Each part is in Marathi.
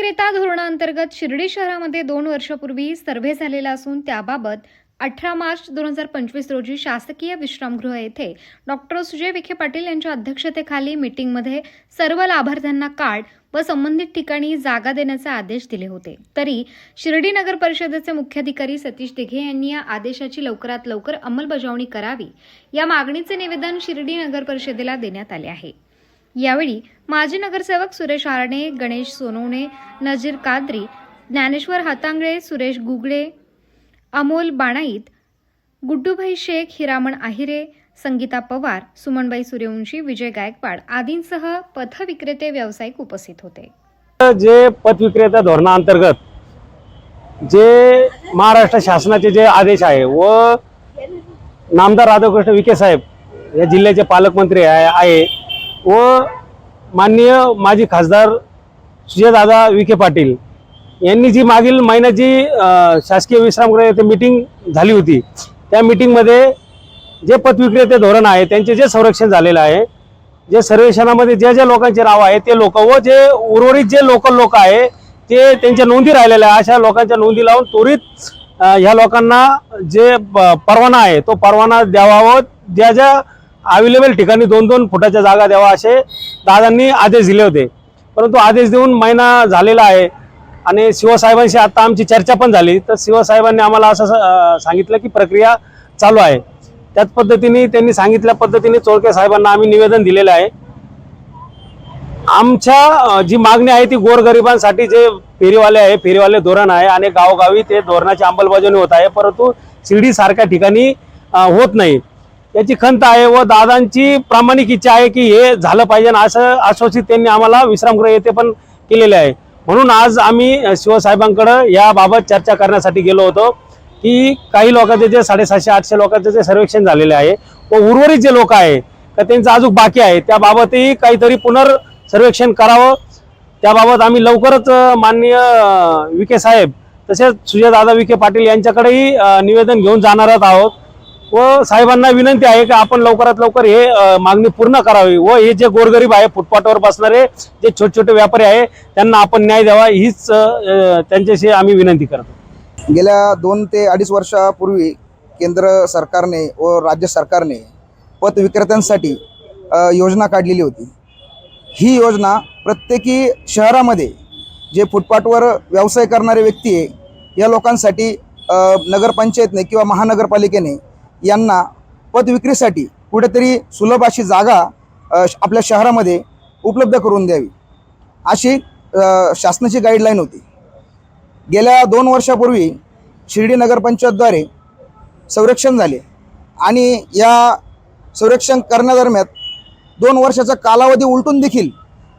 विक्रेता धोरणाअंतर्गत शिर्डी शहरामध्ये दोन वर्षापूर्वी सर्व्हे झालेला असून त्याबाबत अठरा मार्च दोन हजार पंचवीस रोजी शासकीय विश्रामगृह येथे डॉक्टर सुजय विखे पाटील यांच्या अध्यक्षतेखाली मीटिंगमध्ये सर्व लाभार्थ्यांना कार्ड व संबंधित ठिकाणी जागा देण्याचे आदेश दिले होते. तरी शिर्डी नगर परिषदेचे मुख्याधिकारी सतीश दिघे यांनी या आदेशाची लवकरात लवकर अंमलबजावणी करावी. या मागणीचे निवेदन शिर्डी नगर परिषदेला देण्यात आले आहे. यावेळी माजी नगरसेवक सुरेश आरणे गणेश सोनवणे नजीर कादरी ज्ञानेश्वर हातांगळे सुरेश गुगळे अमोल बाणाईत गुड्डूभाई शेख हिरामण आहिरे संगीता पवार सुमनबाई सूर्यवंशी विजय गायकवाड आदींसह पथविक्रेते व्यावसायिक उपस्थित होते. जे पथविक्रेता धोरणाअंतर्गत जे महाराष्ट्र शासनाचे जे आदेश आहे व नामदार राधाकृष्ण विखे साहेब या जिल्ह्याचे पालकमंत्री आहे आहे व माननीय माजी खासदार सुजयदादा विखे पाटील यांनी जी मागील महिन्यात जी शासकीय विश्रामगृह येथे मीटिंग झाली होती त्या मीटिंगमध्ये जे पथविक्रेते धोरण आहे त्यांचे जे संरक्षण झालेलं आहे जे सर्वेक्षणामध्ये ज्या ज्या लोकांचे नाव आहे ते लोक व जे उर्वरित जे लोकल लोक आहे ते त्यांच्या नोंदी राहिलेल्या आहे. अशा लोकांच्या नोंदी लावून त्वरित ह्या लोकांना जे प- परवाना आहे तो परवाना द्यावा व ज्या ज्या अवेलेबल ठिकाणी दोन दोन फुटाच्या जागा द्यावा असे दादांनी आदेश दिले होते. परंतु आदेश देऊन महिना झालेला आहे आणि शिवसाहेबांशी आता आमची चर्चा पण झाली. तर शिवसाहेबांनी आम्हाला असं सांगितलं की प्रक्रिया चालू आहे. त्याच पद्धतीने त्यांनी सांगितल्या पद्धतीने चोळके साहेबांना आम्ही निवेदन दिलेलं आहे. आमच्या जी मागणी आहे ती गोरगरिबांसाठी जे फेरीवाले आहे फेरीवाले धोरण आहे आणि गावोगावी ते धोरणाची अंमलबजावणी होत आहे परंतु शिर्डीसारख्या ठिकाणी होत नाही. याची खंत आहे व दादांची प्रामाणिक इच्छा आहे की हे झालं पाहिजे आणि असं आश्वासित त्यांनी आम्हाला विश्रामगृह येथे पण केलेले आहे. म्हणून आज आम्ही शिवसाहेबांकडं याबाबत चर्चा करण्यासाठी गेलो होतो की काही लोकांचे जे साडेसातशे आठशे लोकांचे जे सर्वेक्षण झालेले आहे व उर्वरित जे लोक आहे तर त्यांचं अजून बाकी आहे. त्याबाबतही काहीतरी पुनर् सर्वेक्षण करावं. त्याबाबत आम्ही लवकरच माननीय अ, विखे साहेब तसेच सुजयदादा विखे पाटील यांच्याकडेही निवेदन घेऊन जाणार आहोत. व साहेबांना विनंती आहे की आपण लवकरात लवकर हे मागणी पूर्ण करावी व हे जे गोरगरीब आहे फुटपाथवर बसणारे जे छोटे छोटे व्यापारी आहे त्यांना आपण न्याय द्यावा हीच त्यांच्याशी आम्ही विनंती करतो. गेल्या दोन ते अडीच वर्षापूर्वी केंद्र सरकारने व राज्य सरकारने पत विक्रेत्यांसाठी योजना काढलेली होती. ही योजना प्रत्येकी शहरामध्ये जे फुटपाथवर व्यवसाय करणारे व्यक्ती आहे या लोकांसाठी नगरपंचायतने किंवा महानगरपालिकेने यांना पथ विक्रीसाठी कुठेतरी सुलभ अशी जागा श- आपल्या शहरामध्ये उपलब्ध करून द्यावी. अशी शासनाची गाईडलाईन होती. गेल्या दोन वर्षापूर्वी शिर्डी नगरपंचायतद्वारे संरक्षण झाले आणि या संरक्षण करण्यादरम्यान दोन वर्षाचा कालावधी उलटून देखील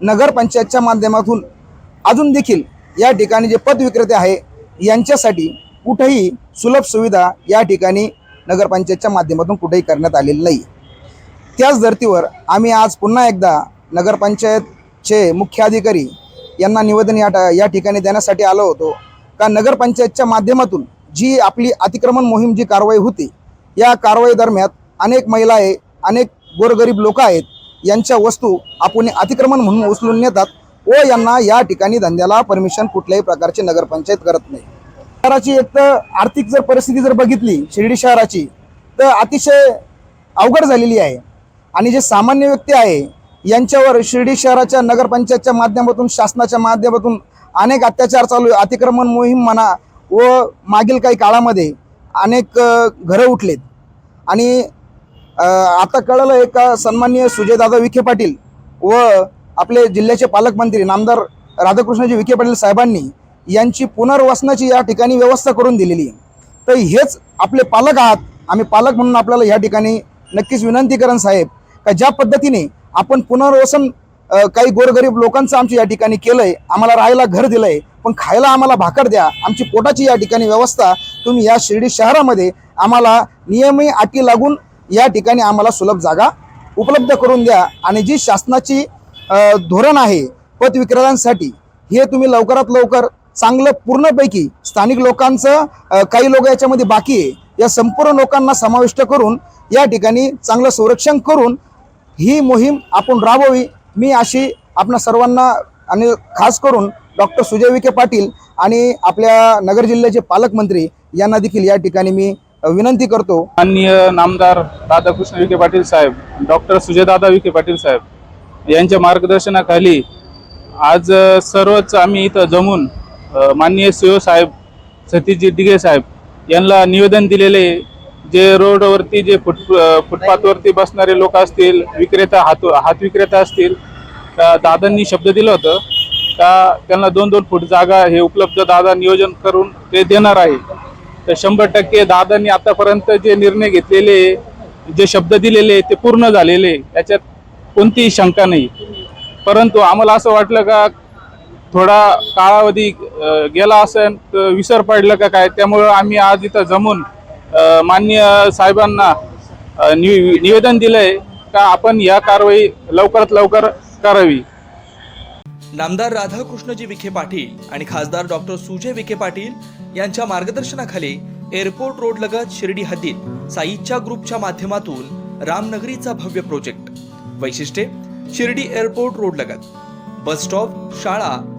नगरपंचायतच्या माध्यमातून अजून देखील या ठिकाणी जे पदविक्रेते आहे यांच्यासाठी कुठेही सुलभ सुविधा या ठिकाणी नगरपंचायतच्या माध्यमातून कुठेही करण्यात आलेलं नाही. त्याच धर्तीवर आम्ही आज पुन्हा एकदा नगरपंचायतचे मुख्य अधिकारी यांना निवेदन या या ठिकाणी देण्यासाठी आलो होतो. का नगरपंचायतच्या माध्यमातून जी आपली अतिक्रमण मोहीम जी कारवाई होती या कारवाई दरम्यान अनेक महिला आहे अनेक गोरगरीब लोक आहेत यांच्या वस्तू आपण अतिक्रमण म्हणून उचलून नेतात व यांना या ठिकाणी धंद्याला परमिशन कुठल्याही प्रकारची नगरपंचायत करत नाही. शहराची एक तर आर्थिक जर परिस्थिती जर बघितली शिर्डी शहराची तर अतिशय अवघड झालेली आहे. आणि जे सामान्य व्यक्ती आहे यांच्यावर शिर्डी शहराच्या नगरपंचायतच्या माध्यमातून शासनाच्या माध्यमातून अनेक अत्याचार चालू अतिक्रमण मोहीम म्हणा व मागील काही काळामध्ये अनेक घरं उठलेत. आणि आता कळलं आहे का सन्माननीय सुजयदादा विखे पाटील व आपले जिल्ह्याचे पालकमंत्री नामदार राधाकृष्णजी विखे पाटील साहेबांनी यांची पुनर्वसनाची या ठिकाणी व्यवस्था करून दिलेली आहे. तर हेच आपले पालक आहात. आम्ही पालक म्हणून आपल्याला या ठिकाणी नक्कीच विनंती करण साहेब का ज्या पद्धतीने आपण पुनर्वसन काही गोरगरीब लोकांचं आमच्या या ठिकाणी केलंय आम्हाला राहायला घर दिलंय पण खायला आम्हाला भाकर द्या आमची पोटाची या ठिकाणी व्यवस्था तुम्ही या शिर्डी शहरामध्ये आम्हाला नियमी अटी लागून या ठिकाणी आम्हाला सुलभ जागा उपलब्ध करून द्या. आणि जी शासनाची धोरण आहे पत विक्रेत्यांसाठी हे तुम्ही लवकरात लवकर चांगलं पूर्णपैकी स्थानिक लोकांचं काही लोक याच्यामध्ये बाकी आहे या संपूर्ण लोकांना समाविष्ट करून या ठिकाणी चांगलं संरक्षण करून ही मोहीम आपण राबवावी. मी अशी आपणा सर्वांना आणि खास करून डॉक्टर सुजय विखे पाटील आणि आपल्या नगर जिल्ह्याचे पालकमंत्री यांना देखील या ठिकाणी मी विनंती करतो. माननीय नामदार राधाकृष्ण विखे पाटील साहेब डॉक्टर सुजयदादा विखे पाटील साहेब यांच्या मार्गदर्शनाखाली आज सर्वच आम्ही इथं जमून माननीय सीओ साहेब सतीजी दिघे साहेब यांना निवेदन दिलेले जे रोडवरती जे फुट फुटपाथवरती बसणारे लोक असतील विक्रेता हात हात विक्रेता असतील त्या दादांनी शब्द दिलं होतं का त्यांना दोन दोन फूट जागा हे उपलब्ध दादा नियोजन करून ते देणार आहे. तर शंभर टक्के दादांनी आतापर्यंत जे निर्णय घेतलेले जे शब्द दिलेले ते पूर्ण झालेले याच्यात कोणतीही शंका नाही. परंतु आम्हाला असं वाटलं का थोडा कालावधी गेला असेल तर विसर पडलं का काय? त्यामुळं आम्ही आज इथं जमून मान्य माननीय साहेबांना नि- निवेदन दिलंय का आपण या कारवाई लवकरात लवकर करावी. नामदार राधाकृष्णजी विखे पाटील आणि खासदार डॉक्टर सुजय विखे पाटील यांच्या मार्गदर्शनाखाली एअरपोर्ट रोड लगत शिर्डी हद्दीत साईच्या ग्रुपच्या माध्यमातून रामनगरीचा भव्य प्रोजेक्ट. वैशिष्ट्ये शिर्डी एअरपोर्ट रोड लगत. बस स्टॉप शाळा